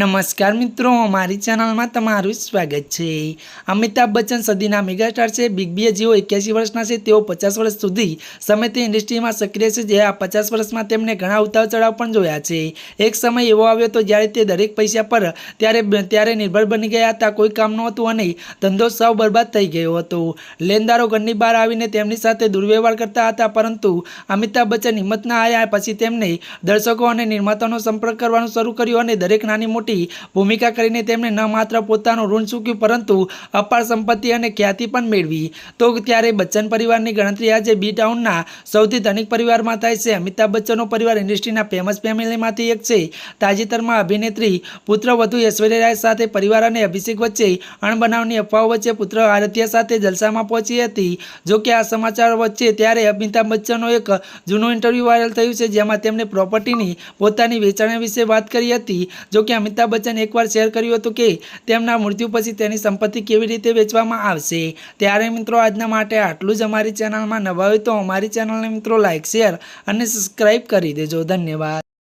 નમસ્કાર મિત્રો અમારી ચેનલમાં તમારું સ્વાગત છે. અમિતાભ બચ્ચન સદીના મેગાસ્ટાર છે. બિગ બી જેઓ એક્યાસી વર્ષના છે, તેઓ પચાસ વર્ષ સુધી સમિતિ ઇન્ડસ્ટ્રીમાં સક્રિય છે, જે આ પચાસ વર્ષમાં તેમને ઘણા ઉતાર ચઢાવ પણ જોયા છે. એક સમય એવો આવ્યો હતો જ્યારે તે દરેક પૈસા પર ત્યારે ત્યારે નિર્ભર બની ગયા હતા. કોઈ કામ નહોતું અને ધંધો સાવ બરબાદ થઈ ગયો હતો. લેનદારો ઘરની બહાર આવીને તેમની સાથે દુર્વ્યવહાર કરતા હતા, પરંતુ અમિતાભ બચ્ચન હિંમત ના આવ્યા પછી તેમને દર્શકો અને નિર્માતાનો સંપર્ક કરવાનું શરૂ કર્યું અને દરેક નાની મોટી ભૂમિકા કરીને તેમણે ન માત્ર પોતાનું ઋણ ચૂક્યું, પરંતુ અપાર સંપત્તિ અને ખ્યાતિ પણ મેળવી. તો ત્યારે બચ્ચન પરિવારની ગણતરી આજે બી ટાઉનના સૌથી ધનિક પરિવારમાં થાય છે. અમિતાભ બચ્ચનનો પરિવાર ઇન્ડસ્ટ્રીના ફેમસ ફેમિલીમાંથી એક છે. તાજેતરમાં અભિનેત્રી પુત્ર વધુ ઐશ્વર્યા રાય સાથે પરિવાર અને અભિષેક વચ્ચે અણબનાવની અફવાઓ વચ્ચે પુત્ર આરત્યા સાથે જલસામાં પહોંચી હતી. જોકે આ સમાચાર વચ્ચે ત્યારે અમિતાભ બચ્ચનનો એક જૂનો ઇન્ટરવ્યૂ વાયરલ થયું છે, જેમાં તેમણે પ્રોપર્ટીની પોતાની વેચાણ વિશે વાત કરી હતી. જો કે અમિતાભ બચ્ચન એકવાર શેર કર્યું હતું કે તેમના મૃત્યુ પછી તેની સંપત્તિ કેવી રીતે વેચવામાં આવશે. ત્યારે મિત્રો આજના માટે આટલું જ અમારી ચેનલમાં નવા હોય તો અમારી ચેનલને મિત્રો લાઇક શેર અને સબસ્ક્રાઈબ કરી દેજો. ધન્યવાદ.